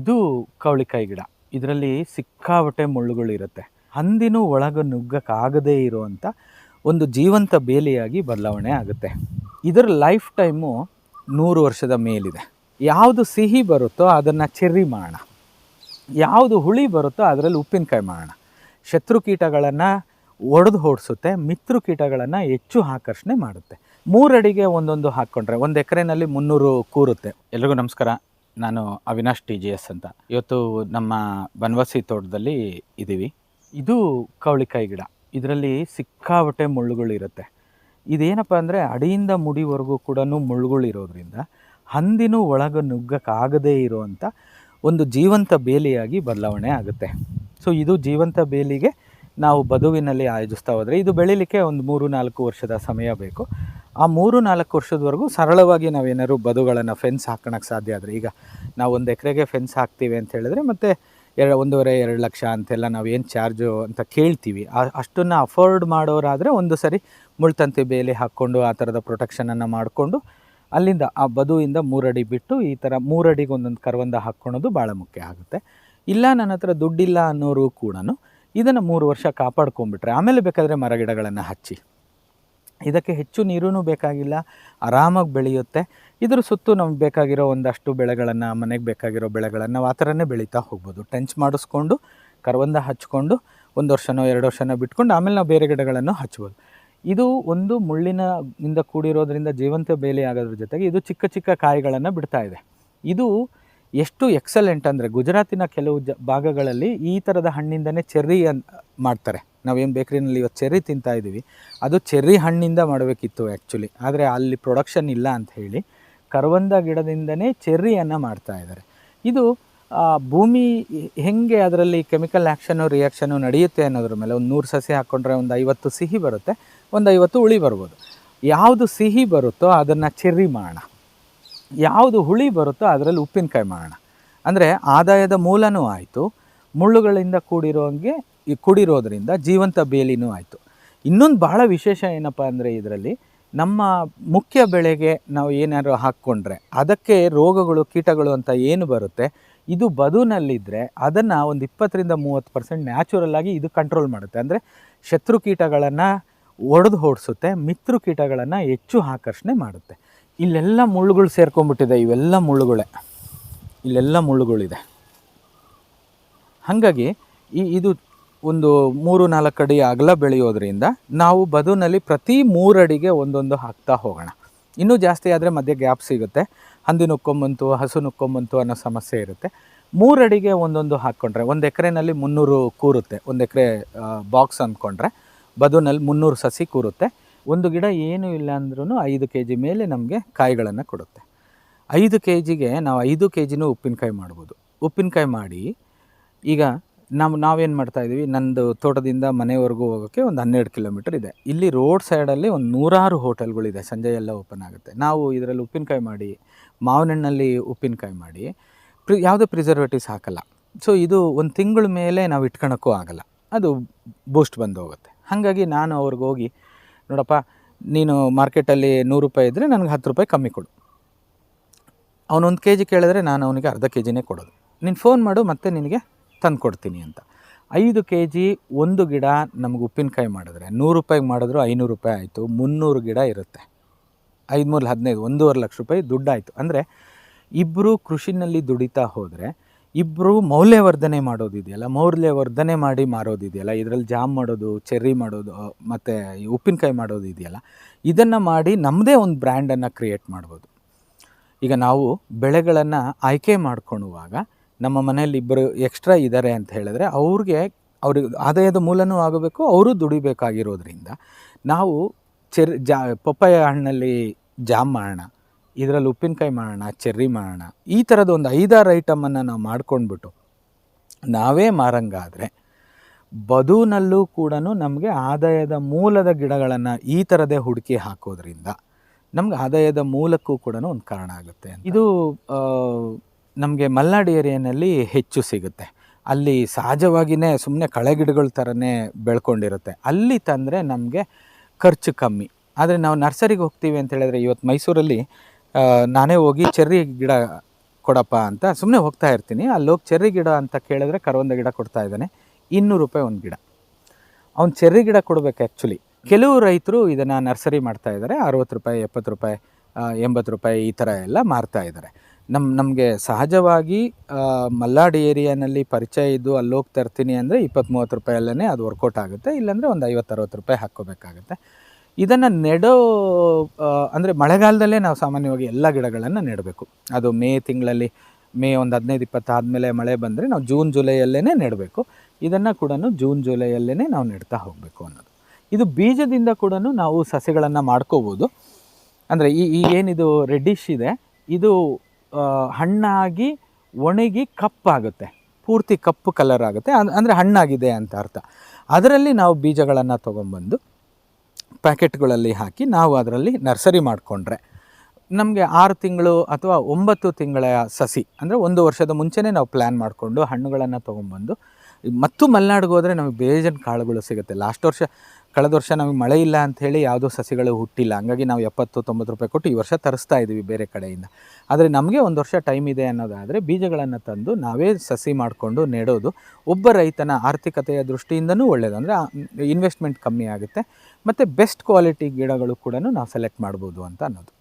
ಇದು ಕವಳಿಕಾಯಿ ಗಿಡ. ಇದರಲ್ಲಿ ಸಿಕ್ಕಾಪಟ್ಟೆ ಮುಳ್ಳುಗಳಿರುತ್ತೆ ಹಂದಿನೂ ಒಳಗೆ ನುಗ್ಗಕ್ಕಾಗದೇ ಇರುವಂಥ ಒಂದು ಜೀವಂತ ಬೇಲಿಯಾಗಿ ಬದಲಾವಣೆ ಆಗುತ್ತೆ. ಇದರ ಲೈಫ್ ಟೈಮು ನೂರು ವರ್ಷದ ಮೇಲಿದೆ. ಯಾವುದು ಸಿಹಿ ಬರುತ್ತೋ ಅದನ್ನು ಚೆರ್ರಿ ಮಾಡೋಣ ಯಾವುದು ಹುಳಿ ಬರುತ್ತೋ ಅದರಲ್ಲಿ ಉಪ್ಪಿನಕಾಯಿ ಮಾಡೋಣ ಶತ್ರು ಕೀಟಗಳನ್ನು ಒಡೆದು ಓಡಿಸುತ್ತೆ ಮಿತ್ರ ಕೀಟಗಳನ್ನು ಹೆಚ್ಚು ಆಕರ್ಷಣೆ ಮಾಡುತ್ತೆ. ಮೂರಡಿಗೆ ಒಂದೊಂದು ಹಾಕ್ಕೊಂಡ್ರೆ, ಒಂದು ಎಕರೆನಲ್ಲಿ ಮುನ್ನೂರು ಕೂರುತ್ತೆ. ಎಲ್ರಿಗೂ ನಮಸ್ಕಾರ. ನಾನು ಅವಿನಾಶ್ ಟಿ ಜಿ ಎಸ್ ಅಂತ. ಇವತ್ತು ನಮ್ಮ ಬನವಾಸಿ ತೋಟದಲ್ಲಿ ಇದ್ದೀವಿ ಇದು ಕವಳಿಕಾಯಿ ಗಿಡ. ಇದರಲ್ಲಿ ಸಿಕ್ಕಾಪಟ್ಟೆ ಮುಳ್ಳುಗಳಿರುತ್ತೆ ಇದೇನಪ್ಪ ಅಂದರೆ ಅಡಿಯಿಂದ ಮುಡಿವರೆಗೂ ಕೂಡ ಮುಳ್ಳುಗಳಿರೋದ್ರಿಂದ ಹಂದಿನೂ ಒಳಗೆ ನುಗ್ಗಕ್ಕಾಗದೇ ಇರುವಂಥ ಒಂದು ಜೀವಂತ ಬೇಲಿಯಾಗಿ ಬದಲಾವಣೆ ಆಗುತ್ತೆ. ಸೊ ಇದು ಜೀವಂತ ಬೇಲಿಗೆ ನಾವು ಬದುವಿನಲ್ಲಿ ಆಯೋಜಿಸ್ತಾ ಹೋದರೆ ಇದು ಬೆಳೀಲಿಕ್ಕೆ ಒಂದು ಮೂರು ನಾಲ್ಕು ವರ್ಷದ ಸಮಯ ಬೇಕು. ಆ ಮೂರು ನಾಲ್ಕು ವರ್ಷದವರೆಗೂ ಸರಳವಾಗಿ ನಾವೇನಾದ್ರು ಬದುಗಳನ್ನು ಫೆನ್ಸ್ ಹಾಕೋಣಕ್ಕೆ ಸಾಧ್ಯ ಆದರೆ, ಈಗ ನಾವು ಒಂದು ಎಕರೆಗೆ ಫೆನ್ಸ್ ಹಾಕ್ತೀವಿ ಅಂತ ಹೇಳಿದ್ರೆ ಮತ್ತು ಎರಡು, ಒಂದೂವರೆ, ಎರಡು ಲಕ್ಷ ಅಂತೆಲ್ಲ ನಾವು ಏನು ಚಾರ್ಜು ಅಂತ ಕೇಳ್ತೀವಿ. ಅಷ್ಟನ್ನು ಅಫೋರ್ಡ್ ಮಾಡೋರಾದರೆ ಒಂದು ಸರಿ ಮುಳ್ತಂತಿ ಬೇಲಿ ಹಾಕ್ಕೊಂಡು ಆ ಥರದ ಪ್ರೊಟೆಕ್ಷನನ್ನು ಮಾಡಿಕೊಂಡು ಅಲ್ಲಿಂದ ಆ ಬದುವಿಂದ ಮೂರಡಿ ಬಿಟ್ಟು ಈ ಥರ ಮೂರಡಿಗೆ ಒಂದೊಂದು ಕರವಂದ ಹಾಕ್ಕೊಳೋದು ಭಾಳ ಮುಖ್ಯ ಆಗುತ್ತೆ. ಇಲ್ಲ ನನ್ನ ಹತ್ರ ದುಡ್ಡಿಲ್ಲ ಅನ್ನೋರು ಕೂಡ ಇದನ್ನು ಮೂರು ವರ್ಷ ಕಾಪಾಡ್ಕೊಂಬಿಟ್ರೆ ಆಮೇಲೆ ಬೇಕಾದರೆ ಮರಗಿಡಗಳನ್ನು ಹಚ್ಚಿ. ಇದಕ್ಕೆ ಹೆಚ್ಚು ನೀರೂ ಬೇಕಾಗಿಲ್ಲ, ಆರಾಮಾಗಿ ಬೆಳೆಯುತ್ತೆ. ಇದ್ರ ಸುತ್ತು ನಮ್ಗೆ ಬೇಕಾಗಿರೋ ಒಂದಷ್ಟು ಬೆಳೆಗಳನ್ನು, ಮನೆಗೆ ಬೇಕಾಗಿರೋ ಬೆಳೆಗಳನ್ನು ಆ ಥರನೇ ಬೆಳೀತಾ ಹೋಗ್ಬೋದು. ಟೆಂಚ್ ಮಾಡಿಸ್ಕೊಂಡು, ಕರವಂದ ಹಚ್ಕೊಂಡು, ಒಂದು ವರ್ಷನೋ ಎರಡು ವರ್ಷನೋ ಬಿಟ್ಕೊಂಡು ಆಮೇಲೆ ನಾವು ಬೇರೆ ಗಿಡಗಳನ್ನು ಹಚ್ಬೋದು. ಇದು ಒಂದು ಮುಳ್ಳಿನ ಇಂದ ಕೂಡಿರೋದ್ರಿಂದ ಜೀವಂತ ಬೇಲಿ ಆಗೋದ್ರ ಜೊತೆಗೆ ಇದು ಚಿಕ್ಕ ಚಿಕ್ಕ ಕಾಯಿಗಳನ್ನು ಬಿಡ್ತಾ ಇದೆ. ಇದು ಎಷ್ಟು ಎಕ್ಸಲೆಂಟ್ ಅಂದರೆ ಗುಜರಾತಿನ ಕೆಲವು ಜ ಭಾಗಗಳಲ್ಲಿ ಈ ಥರದ ಹಣ್ಣಿಂದನೇ ಚೆರ್ರಿ ಅನ್ ಮಾಡ್ತಾರೆ. ನಾವೇನು ಬೇಕ್ರಿನಲ್ಲಿ ಇವತ್ತು ಚೆರ್ರಿ ತಿಂತಾ ಇದ್ದೀವಿ ಅದು ಚೆರ್ರಿ ಹಣ್ಣಿಂದ ಮಾಡಬೇಕಿತ್ತು ಆ್ಯಕ್ಚುಲಿ ಆದರೆ ಅಲ್ಲಿ ಪ್ರೊಡಕ್ಷನ್ ಇಲ್ಲ ಅಂತ ಹೇಳಿ ಕರ್ವಂದ ಗಿಡದಿಂದನೇ ಚೆರ್ರಿಯನ್ನು ಮಾಡ್ತಾ ಇದ್ದಾರೆ. ಇದು ಭೂಮಿ ಹೆಂಗೆ ಅದರಲ್ಲಿ ಕೆಮಿಕಲ್ ಆ್ಯಕ್ಷನು ರಿಯಾಕ್ಷನು ನಡೆಯುತ್ತೆ ಅನ್ನೋದ್ರ ಮೇಲೆ ಒಂದು ನೂರು ಸಸಿ ಹಾಕ್ಕೊಂಡ್ರೆ ಒಂದು ಐವತ್ತು ಸಿಹಿ ಬರುತ್ತೆ, ಒಂದು ಐವತ್ತು ಹುಳಿ ಬರ್ಬೋದು. ಯಾವುದು ಸಿಹಿ ಬರುತ್ತೋ ಅದನ್ನು ಚೆರ್ರಿ ಮಾಡೋಣ ಯಾವುದು ಹುಳಿ ಬರುತ್ತೋ ಅದರಲ್ಲಿ ಉಪ್ಪಿನಕಾಯಿ ಮಾಡೋಣ ಅಂದರೆ ಆದಾಯದ ಮೂಲನೂ ಆಯಿತು. ಮುಳ್ಳುಗಳಿಂದ ಕೂಡಿರೋಂಗೆ ಈ ಕುಡಿರೋದ್ರಿಂದ ಜೀವಂತ ಬೇಲಿನೂ ಆಯಿತು. ಇನ್ನೊಂದು ಬಹಳ ವಿಶೇಷ ಏನಪ್ಪ ಅಂದರೆ ಇದರಲ್ಲಿ ನಮ್ಮ ಮುಖ್ಯ ಬೆಳೆಗೆ ನಾವು ಏನಾದ್ರು ಹಾಕ್ಕೊಂಡ್ರೆ ಅದಕ್ಕೆ ರೋಗಗಳು, ಕೀಟಗಳು ಅಂತ ಏನು ಬರುತ್ತೆ, ಇದು ಬದುನಲ್ಲಿದ್ದರೆ ಅದನ್ನು ಒಂದು ಇಪ್ಪತ್ತರಿಂದ ಮೂವತ್ತು ಪರ್ಸೆಂಟ್ ನ್ಯಾಚುರಲ್ಲಾಗಿ ಇದು ಕಂಟ್ರೋಲ್ ಮಾಡುತ್ತೆ. ಅಂದರೆ ಶತ್ರು ಕೀಟಗಳನ್ನು ಒಡೆದು ಓಡಿಸುತ್ತೆ, ಮಿತ್ರ ಕೀಟಗಳನ್ನು ಹೆಚ್ಚು ಆಕರ್ಷಣೆ ಮಾಡುತ್ತೆ. ಇಲ್ಲೆಲ್ಲ ಮುಳ್ಳುಗಳು ಸೇರ್ಕೊಂಡ್ಬಿಟ್ಟಿದೆ, ಇವೆಲ್ಲ ಮುಳ್ಳುಗಳೇ. ಇಲ್ಲೆಲ್ಲ ಮುಳ್ಳುಗಳಿದೆ. ಹಾಗಾಗಿ ಈ ಇದು ಒಂದು ಮೂರು ನಾಲ್ಕು ಅಡಿ ಅಗಲ ಬೆಳೆಯೋದ್ರಿಂದ ನಾವು ಬದುನಲ್ಲಿ ಪ್ರತಿ ಮೂರಡಿಗೆ ಒಂದೊಂದು ಹಾಕ್ತಾ ಹೋಗೋಣ. ಇನ್ನೂ ಜಾಸ್ತಿ ಆದರೆ ಮಧ್ಯೆ ಗ್ಯಾಪ್ ಸಿಗುತ್ತೆ. ಹಂದಿ ನುಕ್ಕೊಂಬಂತು ಹಸು ನುಕ್ಕೊಂಬಂತು ಅನ್ನೋ ಸಮಸ್ಯೆ ಇರುತ್ತೆ. ಮೂರಡಿಗೆ ಒಂದೊಂದು ಹಾಕ್ಕೊಂಡ್ರೆ ಒಂದು ಎಕರೆನಲ್ಲಿ ಮುನ್ನೂರು ಕೂರುತ್ತೆ. ಒಂದು ಎಕರೆ ಬಾಕ್ಸ್ ಅಂದ್ಕೊಂಡ್ರೆ ಬದುನಲ್ಲಿ ಮುನ್ನೂರು ಸಸಿ ಕೂರುತ್ತೆ. ಒಂದು ಗಿಡ ಏನೂ ಇಲ್ಲ ಅಂದ್ರೂ ಐದು ಕೆ ಜಿ ಮೇಲೆ ನಮಗೆ ಕಾಯಿಗಳನ್ನು ಕೊಡುತ್ತೆ. ಐದು ಕೆ ಜಿಗೆ ನಾವು ಐದು ಕೆ ಜಿನೂ ಉಪ್ಪಿನಕಾಯಿ ಮಾಡ್ಬೋದು. ಉಪ್ಪಿನಕಾಯಿ ಮಾಡಿ ಈಗ ನಾವು, ನಾವೇನು ಮಾಡ್ತಾ ಇದ್ದೀವಿ, ನಂದು ತೋಟದಿಂದ ಮನೆವರೆಗೂ ಹೋಗೋಕ್ಕೆ ಒಂದು ಹನ್ನೆರಡು ಕಿಲೋಮೀಟರ್ ಇದೆ. ಇಲ್ಲಿ ರೋಡ್ ಸೈಡಲ್ಲಿ ಒಂದು ನೂರಾರು ಹೋಟೆಲ್ಗಳಿದೆ, ಸಂಜೆ ಎಲ್ಲ ಓಪನ್ ಆಗುತ್ತೆ. ನಾವು ಇದರಲ್ಲಿ ಉಪ್ಪಿನಕಾಯಿ ಮಾಡಿ, ಮಾವಿನಣ್ಣಲ್ಲಿ ಉಪ್ಪಿನಕಾಯಿ ಮಾಡಿ, ಪ್ರಿ, ಯಾವುದೇ ಪ್ರಿಸರ್ವೇಟಿವ್ಸ್ ಹಾಕಲ್ಲ. ಸೊ, ಇದು ಒಂದು ತಿಂಗಳ ಮೇಲೆ ನಾವು ಇಟ್ಕೊಳಕ್ಕೂ ಆಗಲ್ಲ. ಅದು ಬೂಸ್ಟ್ ಬಂದು ಹೋಗುತ್ತೆ. ಹಾಗಾಗಿ ನಾನು ಅವ್ರಿಗೆ ಹೋಗಿ, ನೋಡಪ್ಪ, ನೀನು ಮಾರ್ಕೆಟಲ್ಲಿ ನೂರು ರೂಪಾಯಿ ಇದ್ದರೆ ನನಗೆ ಹತ್ತು ರೂಪಾಯಿ ಕಮ್ಮಿ ಕೊಡು. ಅವನೊಂದು ಕೆ ಜಿ ಕೇಳಿದ್ರೆ ನಾನು ಅವನಿಗೆ ಅರ್ಧ ಕೆ ಜಿನೇ ಕೊಡೋದು. ನೀನು ಫೋನ್ ಮಾಡು, ಮತ್ತೆ ನಿನಗೆ ತಂದು ಕೊಡ್ತೀನಿ ಅಂತ. ಐದು ಕೆ ಜಿ ಒಂದು ಗಿಡ ನಮ್ಗೆ ಉಪ್ಪಿನಕಾಯಿ ಮಾಡಿದ್ರೆ, ನೂರು ರೂಪಾಯಿಗೆ ಮಾಡಿದ್ರು ಐನೂರು ರೂಪಾಯಿ ಆಯಿತು, ಮುನ್ನೂರು ಗಿಡ ಇರುತ್ತೆ. ಐದು ಮೂರು ಹದಿನೈದು, ಒಂದೂವರೆ ಲಕ್ಷ ರೂಪಾಯಿ ದುಡ್ಡಾಯಿತು. ಅಂದರೆ ಇಬ್ಬರು ಕೃಷಿನಲ್ಲಿ ದುಡಿತಾ ಹೋದರೆ ಇಬ್ಬರು ಮೌಲ್ಯವರ್ಧನೆ ಮಾಡೋದಿದೆಯಲ್ಲ, ಮೌಲ್ಯವರ್ಧನೆ ಮಾಡಿ ಮಾರೋದಿದೆಯಲ್ಲ, ಇದರಲ್ಲಿ ಜಾಮ್ ಮಾಡೋದು, ಚೆರ್ರಿ ಮಾಡೋದು ಮತ್ತು ಉಪ್ಪಿನಕಾಯಿ ಮಾಡೋದು ಇದೆಯಲ್ಲ ಇದನ್ನು ಮಾಡಿ ನಮ್ಮದೇ ಒಂದು ಬ್ರ್ಯಾಂಡನ್ನು ಕ್ರಿಯೇಟ್ ಮಾಡ್ಬೋದು. ಈಗ ನಾವು ಬೆಳೆಗಳನ್ನು ಆಯ್ಕೆ ಮಾಡ್ಕೊಳ್ಳುವಾಗ ನಮ್ಮ ಮನೆಯಲ್ಲಿ ಇಬ್ಬರು ಎಕ್ಸ್ಟ್ರಾ ಇದ್ದಾರೆ ಅಂತ ಹೇಳಿದ್ರೆ ಅವ್ರಿಗೆ ಅವ್ರಿಗೆ ಆದಾಯದ ಮೂಲನೂ ಆಗಬೇಕು, ಅವರು ದುಡಿಬೇಕಾಗಿರೋದ್ರಿಂದ ನಾವು ಚೆರ್ ಜಾ ಪಪ್ಪಾಯ ಹಣ್ಣಲ್ಲಿ ಜಾಮ್ ಮಾಡೋಣ, ಇದರಲ್ಲಿ ಉಪ್ಪಿನಕಾಯಿ ಮಾಡೋಣ, ಚೆರ್ರಿ ಮಾಡೋಣ, ಈ ಥರದ ಒಂದು ಐದಾರು ಐಟಮನ್ನು ನಾವು ಮಾಡ್ಕೊಂಡ್ಬಿಟ್ಟು ನಾವೇ ಮಾರಂಗಾದರೆ ಬದುನಲ್ಲೂ ಕೂಡ ನಮಗೆ ಆದಾಯದ ಮೂಲದ ಗಿಡಗಳನ್ನು ಈ ಥರದೇ ಹುಡುಕಿ ಹಾಕೋದ್ರಿಂದ ನಮ್ಗೆ ಆದಾಯದ ಮೂಲಕ್ಕೂ ಕೂಡ ಒಂದು ಕಾರಣ ಆಗುತ್ತೆ ಇದು ನಮಗೆ ಮಲ್ನಾಡು ಏರಿಯಾನಲ್ಲಿ ಹೆಚ್ಚು ಸಿಗುತ್ತೆ. ಅಲ್ಲಿ ಸಹಜವಾಗಿಯೇ ಸುಮ್ಮನೆ ಕಳೆ ಗಿಡಗಳ ಥರನೇ ಬೆಳ್ಕೊಂಡಿರುತ್ತೆ. ಅಲ್ಲಿ ತಂದರೆ ನಮಗೆ ಖರ್ಚು ಕಮ್ಮಿ. ಆದರೆ ನಾವು ನರ್ಸರಿಗೆ ಹೋಗ್ತೀವಿ ಅಂತ ಹೇಳಿದ್ರೆ ಇವತ್ತು ಮೈಸೂರಲ್ಲಿ ನಾನೇ ಹೋಗಿ ಚೆರ್ರಿ ಗಿಡ ಕೊಡಪ್ಪ ಅಂತ ಸುಮ್ಮನೆ ಹೋಗ್ತಾ ಇರ್ತೀನಿ. ಅಲ್ಲಿ ಹೋಗಿ ಚೆರ್ರಿ ಗಿಡ ಅಂತ ಕೇಳಿದ್ರೆ ಕರವಂದ ಗಿಡ ಕೊಡ್ತಾ ಇದ್ದಾನೆ. ಇನ್ನೂರು ರೂಪಾಯಿ ಒಂದು ಗಿಡ. ಅವ್ನು ಚೆರ್ರಿ ಗಿಡ ಕೊಡಬೇಕು ಆ್ಯಕ್ಚುಲಿ ಕೆಲವು ರೈತರು ಇದನ್ನು ನರ್ಸರಿ ಮಾಡ್ತಾ ಇದ್ದಾರೆ ಅರುವತ್ತು ರೂಪಾಯಿ, ಎಪ್ಪತ್ತು ರೂಪಾಯಿ ಎಂಬತ್ತು ರೂಪಾಯಿ ಈ ಥರ ಎಲ್ಲ ಮಾರ್ತಾ ಇದ್ದಾರೆ ನಮ್ಮ ನಮಗೆ ಸಹಜವಾಗಿ ಮಲ್ಲಾಡ್ ಏರಿಯಾನಲ್ಲಿ ಪರಿಚಯ ಇದ್ದು ಅಲ್ಲಿ ಹೋಗಿ ತರ್ತೀನಿ ಅಂದರೆ ಇಪ್ಪತ್ತು ಮೂವತ್ತು ರೂಪಾಯಲ್ಲೇ ಅದು ವರ್ಕೌಟ್ ಆಗುತ್ತೆ. ಇಲ್ಲಾಂದರೆ ಒಂದು ಐವತ್ತು ಅರವತ್ತು ರೂಪಾಯಿ ಹಾಕ್ಕೋಬೇಕಾಗುತ್ತೆ. ಇದನ್ನು ನೆಡೋ ಅಂದರೆ ಮಳೆಗಾಲದಲ್ಲೇ ನಾವು ಸಾಮಾನ್ಯವಾಗಿ ಎಲ್ಲ ಗಿಡಗಳನ್ನು ನೆಡಬೇಕು. ಅದು ಮೇ ತಿಂಗಳಲ್ಲಿ, ಮೇ ಒಂದು ಹದಿನೈದು ಇಪ್ಪತ್ತು ಆದಮೇಲೆ ಮಳೆ ಬಂದರೆ ನಾವು ಜೂನ್ ಜುಲೈಯಲ್ಲೇ ನೆಡಬೇಕು. ಇದನ್ನು ಕೂಡ ಜೂನ್ ಜುಲೈಯಲ್ಲೇ ನಾವು ನೆಡ್ತಾ ಹೋಗಬೇಕು ಅನ್ನೋದು. ಇದು ಬೀಜದಿಂದ ಕೂಡ ನಾವು ಸಸಿಗಳನ್ನು ಮಾಡ್ಕೋಬೋದು. ಅಂದರೆ ಈ ಏನಿದು ರೆಡ್ಡಿಶ್ ಇದೆ, ಇದು ಹಣ್ಣಾಗಿ ಒಣಗಿ ಕಪ್ಪಾಗುತ್ತೆ. ಪೂರ್ತಿ ಕಪ್ಪು ಕಲರ್ ಆಗುತ್ತೆ. ಅಂದರೆ ಹಣ್ಣಾಗಿದೆ ಅಂತ ಅರ್ಥ. ಅದರಲ್ಲಿ ನಾವು ಬೀಜಗಳನ್ನು ತೊಗೊಂಬಂದು ಪ್ಯಾಕೆಟ್ಗಳಲ್ಲಿ ಹಾಕಿ ನಾವು ಅದರಲ್ಲಿ ನರ್ಸರಿ ಮಾಡಿಕೊಂಡ್ರೆ ನಮಗೆ ಆರು ತಿಂಗಳು ಅಥವಾ ಒಂಬತ್ತು ತಿಂಗಳ ಸಸಿ, ಅಂದರೆ ಒಂದು ವರ್ಷದ ಮುಂಚೆನೇ ನಾವು ಪ್ಲ್ಯಾನ್ ಮಾಡಿಕೊಂಡು ಹಣ್ಣುಗಳನ್ನು ತೊಗೊಂಬಂದು ಮತ್ತು ಮಲೆನಾಡಿಗೆ ಹೋದರೆ ನಮಗೆ ಬೇಜನ್ ಕಾಳುಗಳು ಸಿಗುತ್ತೆ. ಲಾಸ್ಟ್ ವರ್ಷ, ಕಳೆದ ವರ್ಷ ನಮಗೆ ಮಳೆ ಇಲ್ಲ ಅಂಥೇಳಿ ಯಾವುದೋ ಸಸಿಗಳು ಹುಟ್ಟಿಲ್ಲ. ಹಂಗಾಗಿ ನಾವು ಎಪ್ಪತ್ತು, ತೊಂಬತ್ತು ರೂಪಾಯಿ ಕೊಟ್ಟು ಈ ವರ್ಷ ತರಿಸ್ತಾ ಇದ್ದೀವಿ ಬೇರೆ ಕಡೆಯಿಂದ. ಆದರೆ ನಮಗೆ ಒಂದು ವರ್ಷ ಟೈಮ್ ಇದೆ ಅನ್ನೋದಾದರೆ ಬೀಜಗಳನ್ನು ತಂದು ನಾವೇ ಸಸಿ ಮಾಡಿಕೊಂಡು ನೆಡೋದು ಒಬ್ಬ ರೈತನ ಆರ್ಥಿಕತೆಯ ದೃಷ್ಟಿಯಿಂದನೂ ಒಳ್ಳೆಯದು ಅಂದರೆ ಇನ್ವೆಸ್ಟ್ಮೆಂಟ್ ಕಮ್ಮಿ ಆಗುತ್ತೆ. ಮತ್ತು ಬೆಸ್ಟ್ ಕ್ವಾಲಿಟಿ ಗಿಡಗಳು ಕೂಡ ನಾವು ಸೆಲೆಕ್ಟ್ ಮಾಡ್ಬೋದು ಅಂತ ಅನ್ನೋದು.